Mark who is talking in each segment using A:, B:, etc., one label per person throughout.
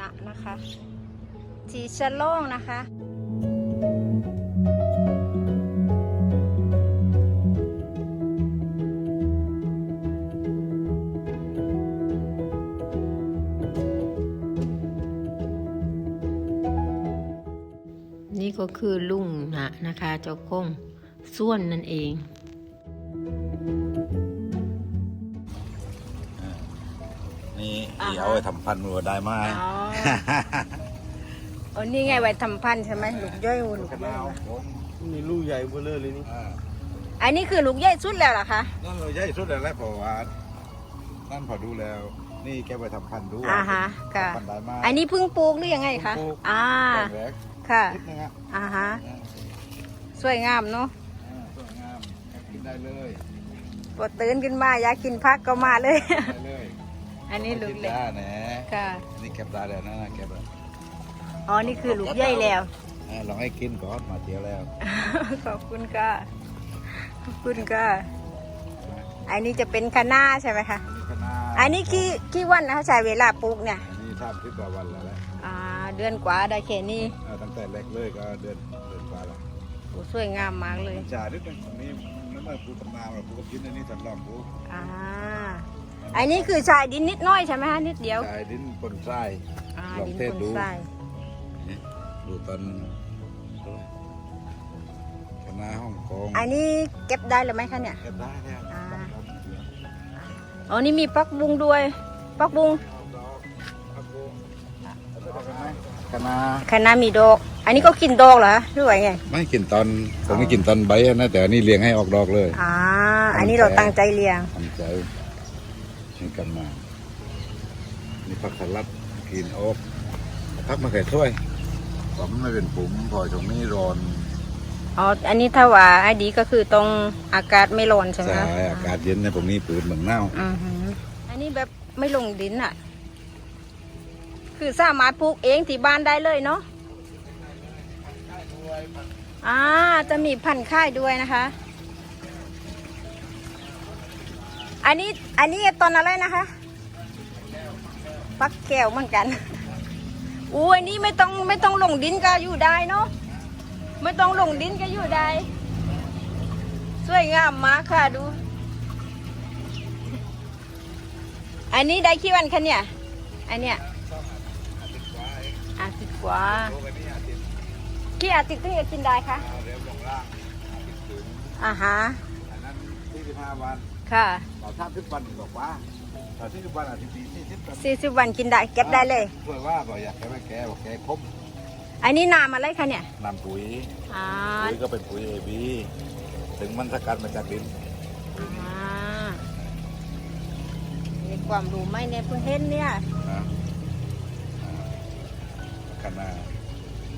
A: นที่ส่วนลุงนะนะคะที่ชะโล่งนะคะ
B: นี่ก็คือลุงนะนะคะ เจ้าก้งส่วนนั่นเอง
C: ที่เอาไปทำพันธุ์วัวได้ไหม
A: อ๋อ โอ้นี่ไงไว้ทำพันธุ์ใช่ไหมลูกย่อยลูก
C: กระ
A: ย่
C: นา
A: อ
C: วยผม
D: มีลูกใหญ่เบ้อเลยเลยนี่
C: อ่า
A: อันนี้คือลูกย่อยสุดแล้วเหรอคะ
C: นั่นเราใหญ่สุดแล้วแหละเพราะว่านั่นพอดูแล้ว นี่แกไปทำพันธุ์ดู
A: อ่าฮะค่ะ
C: ทำพันธุ์ได้ไหม
A: อันนี้เพิ่งปลูกหรือยังไงคะ
C: เพิ่งปลูก
A: อ่า
C: แปลงแรก
A: ค่ะ
C: นิดนึงอะ
A: อ่าฮะ
C: อ่า
A: สวยงามเนาะ
C: อ่าสวยงามกินได้เลย
A: ปวดตื่นขึ้นมาอยากกินพักก็มาเลย
C: ได้เลย
A: อันนี้ลูกเล็ก
C: ได้นะ
A: ค่ะ
C: นี่เก็บได้แล้วนะเก็บแล้ว
A: อ๋อ นี่คือลูกย่อยแล้ว
C: อ่าลองให้กินก่อนมาเที่ยวแล้ว
A: ขอบคุณค่ะ ขอบคุณค่ะ อันนี้จะเป็นคะน้าใช่ไหมคะ
C: อันนี้คณะ
A: อันนี้กี่กี่วันนะคะใช้เวลาปลูกเนี่ย
C: อันนี้ทราบที่กว่าวันแล้วแหละ
A: อ่า เดือนกว่าได้แค่นี้
C: อ่าตั้งแต่แรกเลยก็เดือนเดือนกว่าแล้ว
A: โอ้สวยงามมากเลย
C: จ่าด้วยกันอันนี้นั่นมาปลูกตำนานเราปลูกกับกินอันนี้ทดลองปลูก
A: อ่า อันนี้คือชายดินนิดน้อยใช่ไหมคะนิดเดียว
C: จ่ายดินปนทราย
A: อ่า
C: ลอง
A: ดิน
C: เทศ
A: ปน
C: ดู
A: ทราย
C: ดูตอนคณะฮ่องกง
A: อันนี้เก็บได้หรือไม่คะเนี่ย
C: เก็บได้แล้ว
A: อ่า อ๋อนี่มีปักบุงด้วยปักบุง
C: คณะ
A: คณะมีดอก อันนี้ก็กินดอกเหรอหรือว่าไง
C: ไม่กินตอนผมไม่กินตอนใบอะนะแต่อันนี้เลี้ยงให้ออกดอกเลย
A: อ่า อันนี้เราตั้งใจเลี้ยง
C: ทำใจ นี่กันมานี่ผักสลัดกินโอ๊กพักมาแค่ถ้วยผมไม่เป็นปุ๋มพอตรงนี้ร้อน
A: อ๋อ อันนี้ถ้าว่าไอ้ดีก็คือตรงอากาศไม่ร้อนใช่ไหม
C: ใช่
A: คะ
C: อากาศเย็นในผมนี้ปืนเหมือนเน่า
A: อือหืออันนี้แบบไม่ลงดินอะ คือสามารถปลูกเองที่บ้านได้เลยเนาะอ่าจะมีพันธุ์ค่ายด้วยนะคะ อันนี้อันนี้ตอนอะไรนะคะปักแก้วเหมือนกันอู้อันนี้ไม่ต้องไม่ต้องลงดินก็อยู่ได้เนาะไม่ต้องลงดินก็อยู่ได้ สวยงามมากค่ะดู อันนี้ได้กี่วันคะเนี่ยอันเนี้ยอาทิตย์กว่ากี่อาทิตย์ถึงจะกินได้คะ
C: เรียบลงล่างอาทิตย์ถึง
A: อ่าฮะ
C: อันนั้นที่สิบห้าวัน
A: ค่ะ
C: เราทำทุกวันบอกว่าเราที่ทุกวันอาทิตย์ที่สิบวัน
A: สี่สิบวันกินได้เก็บได้เลย
C: เพื่อว่าบอกอยากแก้ไม่แก้บอกแก้ครบ
A: อันนี้นามอะไรคะเนี่ย
C: นำปุ๋ย
A: อ่า
C: ปุ๋ยก็เป็นปุ๋ยเอบีถึงมันสกัดมาจากดิน
A: อ่ามีความรู้ไหมเนี่ยเพิ่งเห็นเนี่ย
C: นะขนาด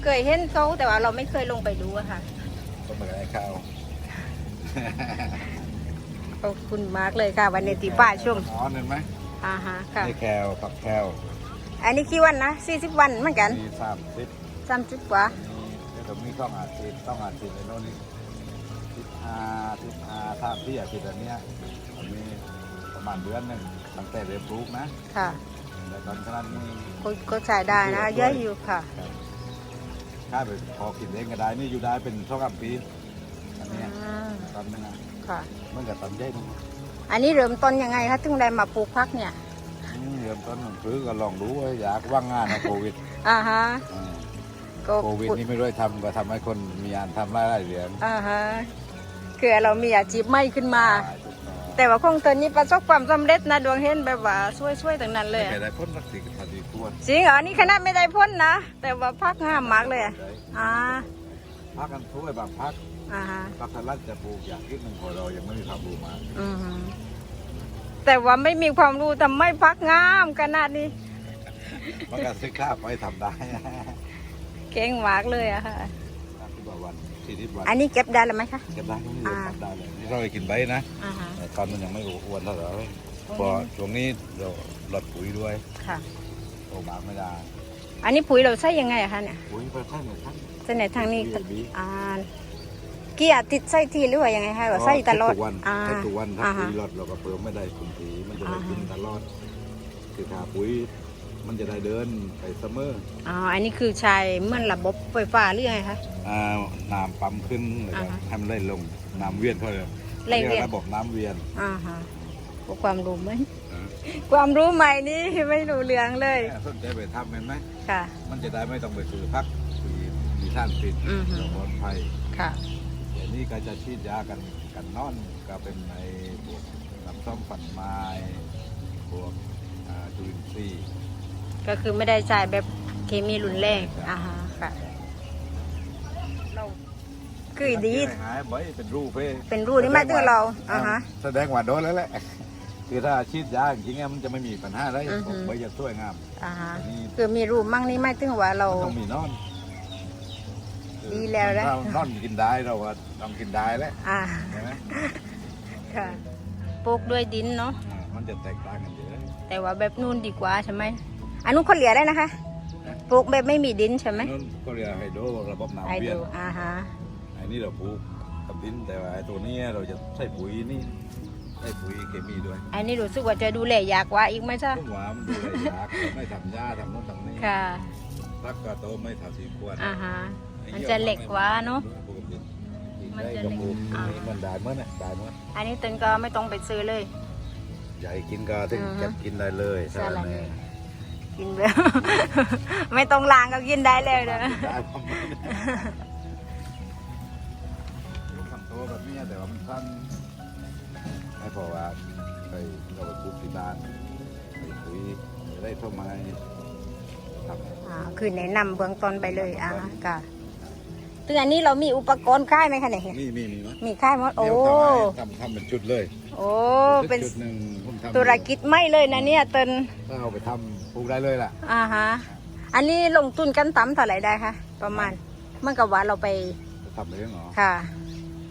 A: เคยเห็นเขาแต่ว่าเราไม่เคยลงไปดูอะค่ะ
C: ก็ไม่ได้ข้าว
A: ขอบคุณมากเลยค่ะ วันนี้ตีป้าชม
C: อ๋อเห็นไหม
A: อ่าฮะค่ะ
C: นี่แคลผักแคล
A: อันนี้กี่วันนะสี่สิบวันเหมือนกัน
C: มีสามสิบ
A: สามสิบกว่า
C: มีเดี๋ยวมีต้องอาทิตย์ต้องอาทิตย์ในโน่นนี่สิบห้าสิบห้าถ้าที่อาทิตย์อันเนี้ยอันนี้ประมาณเดือนหนึ่งตั้งแต่เรียนปลูกนะ
A: ค่ะ
C: แต่ตอนขนาดนี้
A: ก็ก็ใช้ได้นะเยอะอยู่ค่ะ
C: ค่าไปพอกินเองก็ได้นี่อยู่ได้เป็นช่องอัปีอันเนี้ย
A: อ่า
C: ตอนนึงอะ
A: ค่ะ
C: เมื่อกับตอนใหญ่นึง
A: อันนี้เริ่มต้นยังไงคะถึงได้มาปลูกพักเนี่ย
C: อืมเริ่มต้นผมซื้อก็ลองดูว่าอยากว่างงานนะโควิด
A: อ่าฮะ
C: อ่า
A: ก็
C: โควิดนี่ไม่รู้ทำก็ทำให้คนมีงานทำรายได้เหรียญ
A: อ่าฮะคือเรามีอาชีพใหม่ขึ้นมา
C: ตายทุกต่อ
A: แต่ว่าของตอนนี้ประสบความสำเร็จนะดวงเห็นแบบว่าช่วยๆต่างนั้นเลย
C: ไม่
A: อะ
C: ได้พ้นสักสี่กับสี่ตัว
A: จริงเหรอนี่ขนาดไม่ได้พ้นนะ แต่ว่าพักงามมากเลยอะอ่า
C: พักกันช่วยบางพัก
A: อ่าฮะ
C: พักทรัฐจะปลูกอย่างที่หนึ่งพอเรายังไม่มีความรู้มา
A: อืมฮึแต่ว่าไม่มีความรู้ทำไม่พักงามขนาดนี้
C: มันก็ซื้อข้าวไปทำได้
A: เก่งมากเลยอะค่ะ
C: ที่บอกวันที่ที่วัน
A: อันนี้เก็บได้หรือไม่คะ
C: เก็บได้ก็ไม่ได้ทำได้เลยนี่เราไปกินใบนะ
A: อ่าฮะ
C: แต่ตอนมันยังไม่อ้วนเท่าไหร่พอช่วงนี้เราลดปุ๋ยด้วย
A: ค่ะ
C: โอ้บากไม่ได้
A: อันนี้ปุ๋ยเราใช้ยังไงอะคะเนี่ย
C: ปุ๋ยประท่านเนี่ยท่าน
A: ใช้ในทางนี้
C: ปุ๋ยบี
A: อ่า เกียร์ติดใส่ทีหรือว่ายังไงคะว่าใส่ตลอด
C: ทุกวัน
A: อ่า
C: ใช้ทุกวันถ้า
A: อ่า
C: ปุ๋
A: ฮะ
C: ยลดเราก็เพิ่มไม่ได้ปุ๋ยมันจะได้
A: อ่าฮะ
C: กินตลอด คือถ้าปุ๋ยมันจะได้เดินไปเสมอ
A: อ๋ออันนี้คือใช้เหมือนระบบไฟฟ้าหรือไงคะ
C: อ่าน้ำปั๊มขึ้นแล้วก็
A: อ่าฮะ
C: ให้มันไหลลงน้ำเวียนเขาเลย
A: ไหลเวียน
C: รีกระบบน้ำเวียน
A: อ่าฮะพวกความรู้ไหม
C: อ่า
A: ความรู้ใหม่นี่ไม่รู้เรื่องเลย
C: แม่สนใจไปทำเห็นไหม
A: ค่ะ
C: มันจะได้ไม่ต้องไปซื้อพักมีมีท่านติด
A: อือฮึ
C: ปลอดภัย
A: ค่ะ
C: เดี๋ยว นี้ก็จะฉีดยากันกันนอนก็เป็นในพวกน้ำส้มฝันไม้พวกอ่าจุลินทรีย์
A: ก็คือไม่ได้ใช้แบบเคมีรุนแรง
C: ครับ
A: อ่าฮะค่ะเราคือดี
C: หายบ่อยเป็นรูปเพ่
A: เป็นรูนี่มาถึงเราอ่าฮะ
C: แสดงว่าโดนแล้วแหละคือถ้าฉีดยาจริงๆมันจะไม่มีปัญหาอะไร
A: อือฮึ
C: ใบจะสวยงาม
A: อ่าฮะ
C: อันนี้
A: คือมีรูมั่งนี่ไม่ถึงว่าเรา
C: มันต้องมีนอน
A: ดีแล้วนะ
C: เรานอนกินได้เราก็ ต้องกินได้แล้ว
A: อ่า
C: ใช่ไหม
A: ค่ะปลูกด้วยดินเนาะ
C: อ่ามันจะแตกต่างกันเยอะ
A: แต่ว่าแบบนู่นดีกว่าใช่ไหมอันนู้นคนเหลียได้นะคะปลูกแบบไม่มีดินใช่ไหม
C: นั่นก็เรียกไฮโดรระบบ
A: ไอ
C: น้ำเวีย
A: ดู
C: น
A: อ่าฮะ
C: อันนี้เราปลูกกับดินแต่ว่าไอ้ตัวนี้เราจะใส่ปุ๋ยนี่ใส่ปุ๋ยเคมีด้วย
A: อันนี้รู้สึกว่าจะดูแลยากกว่าอีกไหมจ๊ะ
C: ผมว่ามันดูแลยากไม่ทำหญ้าทำโน่นทำนี่
A: ค่ะ
C: รักก็โตไม่ทำสีควร
A: อ่าฮะ มันจะเหล็กกว่าเนอะ
C: มั
A: มันน
C: จะ
A: จะ
C: เหล็ก
A: เหล็กอ่า
C: มันได้เมื่อนะได้เมื่อ
A: อันนี้ตนก็ไม่ต้องไปซื้อเลย
C: ใหญ่กินก็ถึง
A: อือฮึ
C: เก็บกินได้เลย
A: ใช่แล้ว
C: แน่
A: กินแบบ ไม่ต้องล้างก็กินได้เลยเด้อ
C: ได้ผมลูกทำโตแบบนี้แต่ว่ามันสั้นให้พอว่าไปเราไปปลูกที่บ้านไปปุ๋ยจะได้เข้ามาทำ
A: อ่าคือแนะนำเบื้องต้นไปเลยอ่าค่ะซึ่งอันนี้เรามีอุปกรณ์ค่ายไหมคะเนี่ย
C: มีมีมีมั้ย
A: มีค่ายหมดโอ้
C: เดี๋ยวทำให้ทำทำเป็นชุดเลย
A: โอ้ เป็น
C: ชุดหนึ่งผมทำ
A: ธุรกิจไม่เลยนะเนี่ยเติน
C: ถ้าเอาไปทำปลูกได้เลยล่ะ
A: อ่าฮะ อันนี้ลงทุนกันต่ำเท่าไหร่ได้คะ ประมาณเมื่อกับว่าเราไป
C: ทำเองเหรอ
A: ค่ะ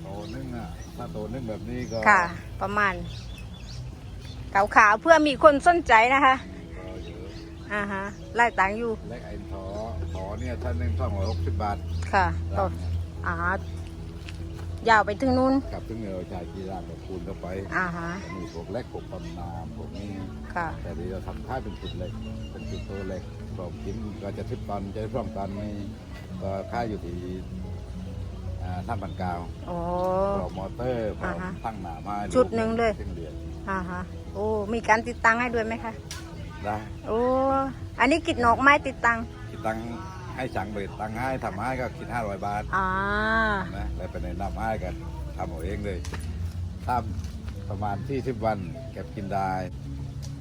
C: โตนึ่งอะถ้าโตนึ่งแบบนี้ก็
A: ค่ะ ประมาณขาวขาวๆเพื่อมีคนสนใจนะคะ
C: ก็เย อะ
A: อ่าฮะไล่ตังค์อยู่
C: เล็กไอ้ทอทอเนี่ยถ้านึ่งสองร้อยหกสิบบาท
A: ค่ะต่ออ่ายาวไปถึงนู้น
C: กลับถึงเราจ่ายกีฬากับคูณเข้าไป
A: อ่าฮะ
C: มีพวกเล็กพวกปำนาพวกนี้
A: ค่ะ
C: แต่เดี๋ยวเราทำค่ายเป็นจุดเล็กเป็นจุดโตเล็กพร้อมกินก็จะทิบตันจะพร้อมตันนี่ก็ค่ายอยู่ที่อ่าท่าบันกาว
A: โอ้
C: พร้อมมอเตอร์พร้อม
A: อ่าฮะ
C: ตั้งหนามา
A: ชุดหนึ่งเลย
C: สิ้นเดือน
A: อ่าฮะโอ้มีการติดตั้งให้ด้วยไหมคะ
C: ได้
A: โอ้อันนี้กิดนอกไม้ติดตั้ง
C: คิดตังค์ให้สั่งไปตังค์ให้ทำให้ก็คิดห้าร้อยบาท
A: อ่า
C: นะแล้วไปในนำให้กันทำเอาเองเลยทำประมาณที่สิบวันเก็บกินได้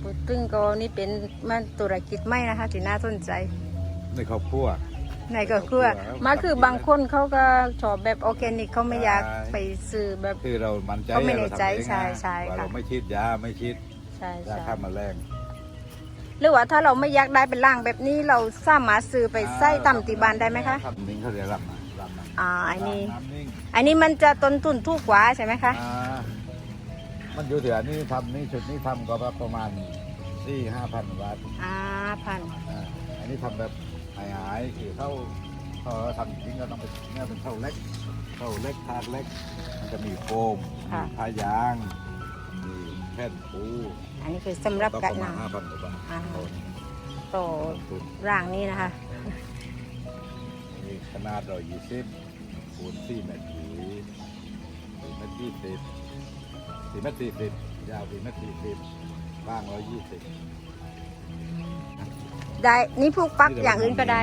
A: พูดถึงก็นี่เป็นมันธุรกิจไม่นะคะที่น่าสนใจ
C: ในครอบครัว
A: ในก็คือมาคือบางคนเขาก็ชอบแบบออร์แกนิกเขาไม่อยากไปซื้อแบบ
C: คือเรามั่นใจ
A: ก็ไม่ในใจ
C: เราทำเองนะ
A: ใช่ใช่
C: ว่า
A: ค่ะ
C: เราไม่คิดยาไม่คิด
A: ใช่
C: ยา
A: ใช่
C: ฆ่าแมลง
A: หรือว่าถ้าเราไม่อยากได้เป็นร่างแบบนี้เราสามารถซื้อไปใส่ตำตีบานได้ไหมคะ
C: ทำนิ่งเขาเรียกรำนะรำนะ
A: อ่าอันนี้
C: น้ำนิ่ง
A: อันนี้มันจะต้นทุนถูกกว่าใช่ไหมคะ
C: อ่ามันอยู่ที่อันนี้ทำนี่ชุดนี้ทำก็ประมาณสี่ห้าพันบาท
A: อ่าพัน
C: อ่าอันนี้ทำแบบหายหายๆคือเท่าเท่าทำจริงก็ต้องเป็นเนี่ยเป็นเท่าเล็กเท่าเล็กทากเล็ก มันจะมีโฟมมีผ้ายางมีแผ่นปู
A: อันนี้คือสำหรับ
C: ก็
A: กั
C: ป
A: ด
C: ระมาณ
A: น้
C: ห้าพันกว่าบาท
A: อ่า
C: ต้นำ
A: ต่อ
C: ทุน
A: ร่างนี้นะคะ
C: มีขนาดร้อยยี่สิบคูณสี่เมตรหรือสี่เมตรยี่สิบสี่เมตรสี่สิบยาวสี่เมตรสี่สิบกว้างร้อยยี่สิบ
A: ได้นี่ผูกปักอย่างอื่นก็ได้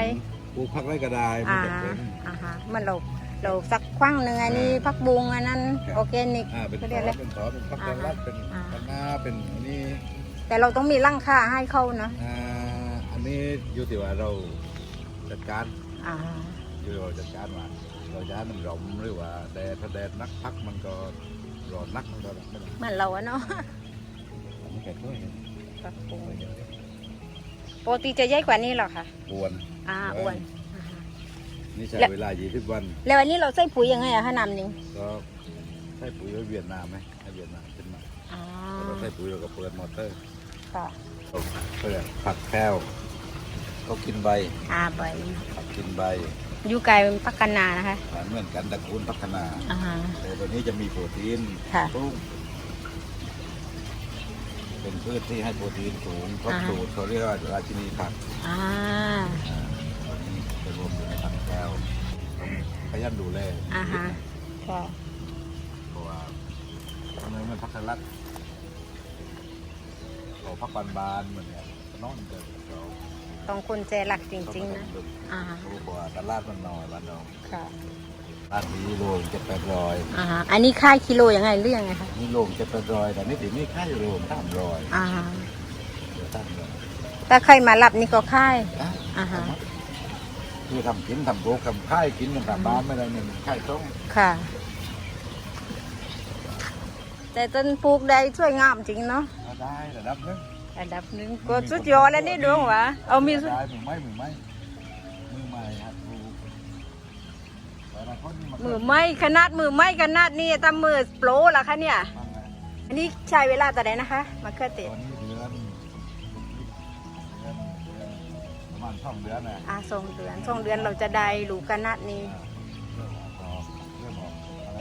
C: ปลูกผักไรก็ได้ไม่
A: อ่า
C: จำเป็น
A: อ่าฮะมันเราเราสัก ครั้งหนึ่งอันนี้พักบุงอันนั้น
C: ครับ
A: ออร์แกนิก
C: อ่าเป็น
A: ก็
C: ซ
A: เรีย
C: อก
A: อะไร
C: เป็นซอเป็นผักแกงรัดเป็น
A: อ่า
C: คะน้าเป็นอันนี้
A: แต่เราต้องมีร่างค่าให้เขานะ
C: อ่าอันนี้อยู่ที่ว่าเราจัดการ
A: อ่า
C: อยู่ที่ว่าจัดการว่าเราย้ายมันหลมหรือว่าแดดถ้าแดดนักพักมันก็ร้อนนักมันก็ไม่ได้
A: เหมือนเราอะเนาะ
C: อันนี้แก่ถ้วยเนี่ย
A: พักบุงปกติจะใหญ่กว่านี้เหรอคะ
C: บวน
A: อ่าอ้วนอ่าฮะ
C: นี่ใช้
A: แล้ว
C: เวลา 20 วัน
A: แล้วอันนี้เราใส่ปุ๋ยยังไงอะคะน้ำหนึ่ง
C: ก็ใช้ปุ๋ยไว้เวียนน้ำไหมให้เวียนน้ำขึ้นมา
A: อ่า
C: แล้วเราใช้ปุ๋ยเราก็เปิดมอเตอร์
A: ค่ะ
C: เพื่อผักแพ้วก็กินใบ
A: อ่าใบ
C: ผักกินใบ
A: อยู่ไกลเป็นพักกันนานะคะ
C: เหมือนกันตระกูลพัฒนา
A: อ่าฮะ
C: แต่ตัวนี้จะมีโปรตีน
A: ค่ะ
C: สูงเป็นพืชที่ให้โปรตีนสูงครบ
B: อ่าฮะ
C: สูตรเขาเรียกว่าราชินีผัก
B: อ่า
C: อันนี้จะรวม อยู่ในพันแก้วขยันดูแล
B: อ่าฮะค่ะ
C: เพราะว่าทำไมมันพักสลัดเราพักบานบานๆเหมือนเนี่ยนอนเดินเรา
A: ต้องคนใจหลักจริงๆนะ
B: อ่าฮะ
C: เขาบอกว่าตลาดมันน้อยบ้านเรา
A: ค่ะ
C: ตลาดนี้โลงเจ็ดแปดร้อย
B: อ่าฮะอันนี้ค่ายกิโลยังไงหรือยังไงคะ
C: นี่โลงเจ็ดแปดร้อยแต่นี่ถึงนี่ค่ายโลงสามร้อย
B: อ่าฮะ
C: เดี๋ยวสามร้อย
A: ถ้าใครมารับนี่ก็ค่าย
C: อะ
B: อ่าฮะ
C: คือทำกินทำโบกทำค่ายกินมันทำบ้านไม่ได้หนึ่งค่ายต้อง
A: ค่ะ แต่ต้นปลูกได้สวยงามจริงเนาะ
C: เอาได้ระดับหนึง
A: อันดับหนึ่งก็สุดยอดแล้วนี่ดวงหวะเอามีสุด
C: ได้มือไม้มือไม้มือไม้ครับครูแต่ละคนนี่มัน
A: มือไม้ขนาดมือไม้ขนาดนี้ทำมือโปรล่ะคะเนี่ย
C: ฟังนะ
A: อันนี้ใช้เวลาแต่ไหนนะคะมาเครือเต
C: ต ประมาณสองเดือนนะ
A: อ่าสองเดือนสองเดือนเราจะได้รู้ขนาดนี้
C: เรื่องออกเรื่องออกอะไร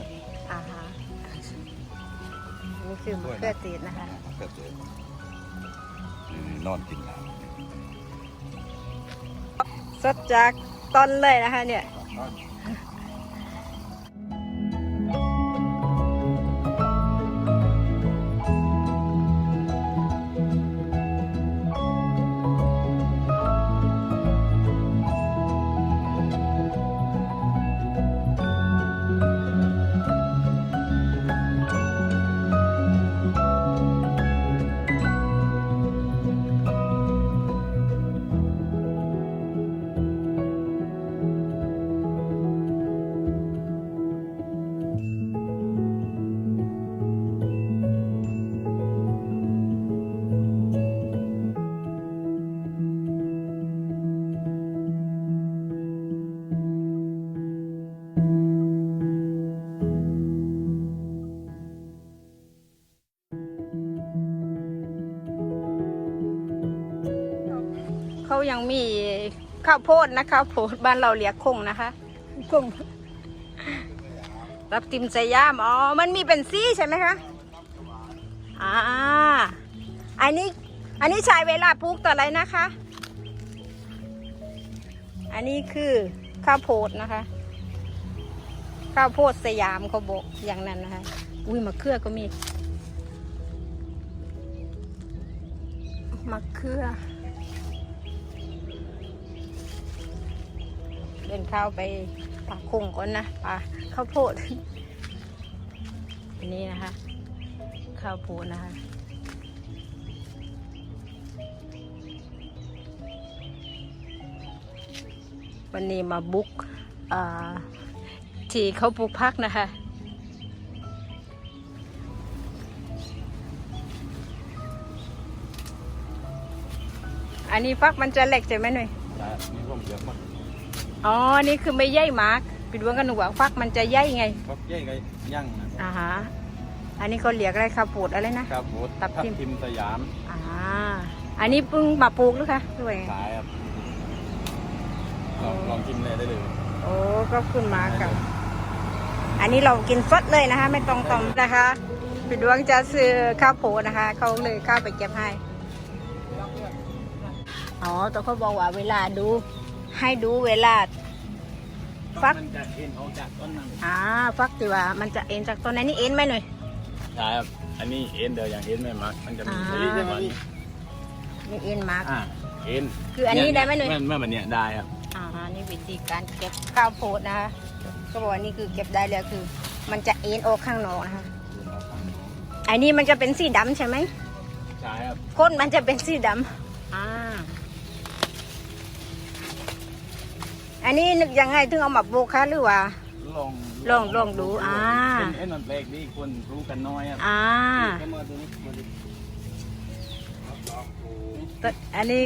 A: อ่าฮะนี่คือมะเขือเทศนะคะ
C: เกิดเจอนี่นอนกินน้
A: สดจากต้นเลยนะคะเนี่ยำ
C: นอน
A: เข ยังมีข้าวโพดนะคะ โพดบ้านเราเรียกคงนะคะคงรับติมใจย่ามอ๋อ มันมีเป็นซี่ใช่ไหมคะ อ่า อันนี้ อันนี้ใช้เวลาปลูกต่ออะไรนะคะ อันนี้คือข้าวโพดนะคะ ข้าวโพดสยามเขาบอกอย่างนั้นนะคะ อุ้ยมะเขือก็มีมะเขือ เดินเข้าไปป่าคงก่อนนะป่าข้าวโพดอันนี้นะคะ ข้าวโพดนะคะวันนี้มาบุกที่เขาปลูกพักนะคะอันนี้ฟักมันจะเล็กใช่ไหมหน่อย
C: แต่มีร่มเยอะมาก
A: อ๋อ นี่คือไม่ใย่มากปิดวงกันหนูว่าฟักมันจะใย่ไง
D: ครับใหญ่ไงยั่งนะ
A: อ่าฮะ อันนี้เขาเรียกอะไรข้าวโพดอะไรนะ
D: ครับโบด
A: ทับทิม
D: ทิมสยาม
A: อ่า อันนี้เพิ่งมาปลูกหรือคะด้วยไง
D: ขายครับลองลองชิมเลยได้เลย
A: โอ้ก็ขึ้นมากับ อันนี้เรากินสดเลยนะคะ ไม่ต้องต้มนะคะปิดดวงจะซื้อข้าวโพดนะคะ เขาเลยข้าวไปเก็บให้ อ๋อตัวเขาบอกว่าเวลาดู ให้ดูเวลา ฟัก
D: มันจะเอ็นออกจากต้นนั้น
A: อ่าฟักดีว่ามันจะเอ็นจากต้นนั้นนี่เอ็นไหมหน่อย
D: ใช่ครับ อันนี้เอ็นเดียวอย่างเอ็นไม่มักมันจะมี
A: อ่า
D: ชนิดประมาณนี้
A: นี่เอ็นมาก
D: อ่าเอ็น
A: คืออันนี้ได้ไหมหน่อย
D: เมื่อเมื่อแบบเนี้ยได้ครับ
A: อ่านี่วิธีการเก็บข้าวโพดนะคะก็บอกว่านี่คือเก็บได้แล้วคือ มันจะเอ็นออกข้างนอกนะคะอันนี้มันจะเป็นสีดำใช่ไหม
D: ใช่ครับ
A: ก้นมันจะเป็นสีดำ อ่าอันนี้นึกยังไงถึงเอามาปลูกคะหรือว่า
D: ลอง
A: ลองลองดูอ่า
D: เป็นเอ็นมันแปลกดีคนรู้กันน้อยครับ
A: อ่า
D: ก็มาดูนี่มาดู
A: แต่อันนี้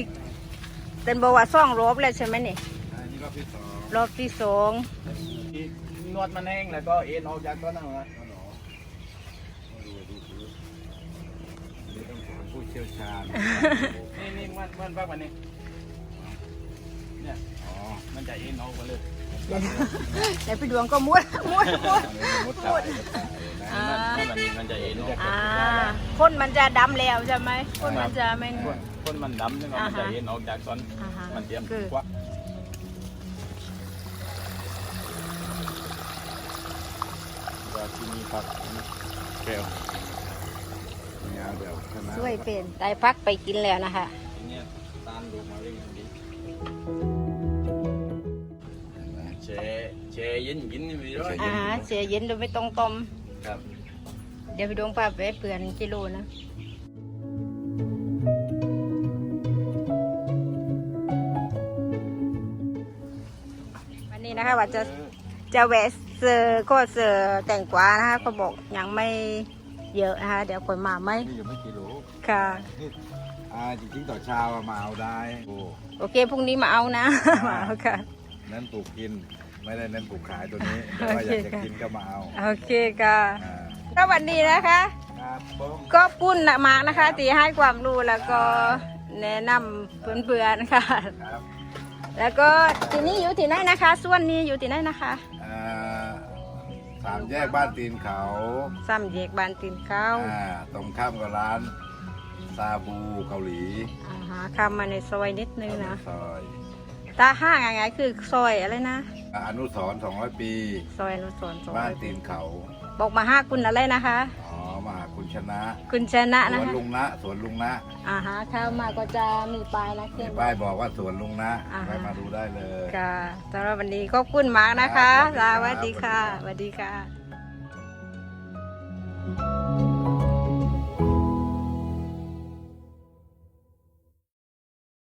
A: เป็นบอกว่าซ่องรอบแล้วใช่ไหมนี่
C: อันนี้รอบที่สอง
A: รอบที่สอง
D: ที่นวดมันแห้งแล้วก็เอ็นออกจากต้นนั้นนะ
C: เอาหนอมาดูดูดูอันนี้ต้องถามผู้เชี่ยวชาญ
D: นี่นี่มันมันพักวันนี้ เนี่ย
C: อ๋อ
D: มันจะเอ็นออกมาเลย
C: อ
A: เดี๋ยวแต่พี่ดวงก็มุดมุดมุด
C: มุดตายนะ
A: อ่า
D: มันมันจะเอ็นออก
A: อ่าคนมันจะดำแล้วใช่ไหมคนมันจะไม่
D: คนคนมันดำนี่มันจะเอ็นออกจากตอน
A: อ่าฮะ
D: มันเตรียม
A: คือ
D: ควักว่าที่นี่ครับแก้ว
C: เนี่ยเดี๋ยวคณะ
A: ช่วยเป็นได้พักไปกินแล้วนะคะ
D: ทีนี้ตานดูมาเรื่อง แช่แช่เย็นกินนี่ไม่ร้อย
A: อาหารเสียเย็นโดยไม่ต้องต้ม
D: ครับ
A: เดี๋ยวพี่ดวงพาไปเปลือนกิโลนะ วันนี้นะคะว่าจะจะแวะเซอร์ก็เซอร์แต่งกวานะคะก็บอกยังไม่เยอะนะคะเดี๋ยวคนมาไหม
C: นี่ยังไม่กี่โล
A: ค่ะ
C: นี่อ่าจริงๆต่อเช้าอะมาเอาได้โอ้
A: โอเคพรุ่งนี้มาเอานะ มาเอาค่ะ
C: นั้นปลูกกิน ไม่ได้นั้นปลูกขายตัวนี้แต่ว่าอยากจะกินก็มาเอา
A: โอเคค่ะ
C: อ่า
A: ก็วันนี้นะคะ
C: ครับผม
A: ก็ปุ้นมากนะคะที่ให้ความรู้แล้วก็แนะนำเพื่อนๆค่ะ
C: ครับ
A: แล้วก็ที่นี่อยู่ที่ไหนนะคะ ส่วนนี้อยู่ที่ไหนนะคะ
C: อ่าสามแยกบ้านตีนเขา
A: ซ้ำแยกบานตีนเขาว
C: อ่าตรงข้ามกับร้านซาบูเกาหลี
A: อ่าฮะเข้ามาในซอยนิดนึงนะ
C: ซอย
A: ตาห้างยังไงคือซอยอะไรนะ
C: อนุสรณ์200 ปี
A: ซอยอนุสรณ์ซอ
C: บ้าน
A: ย
C: ตีนเขา
A: บอกมาห้าคุณอะไรนะคะ
C: อ๋อมาหาคุณชนะ
A: คุณชนะ
C: ส
A: นะ
C: วน
A: คะ
C: ลุงนะ สวนลุงนะ
A: อ่าฮะเข้ามาก็จะมีป้ายนะเขี
C: มี
A: ยน
C: ป้ายบอกว่าสวนลุงนะ
A: อ่าฮะ
C: ไปมาดูได้เลย
A: ค่ะสำหรับวันนี้ขอบคุณมากนะคะ
C: ครับ
A: สวัสดีค่ะสวัสดีค่ะ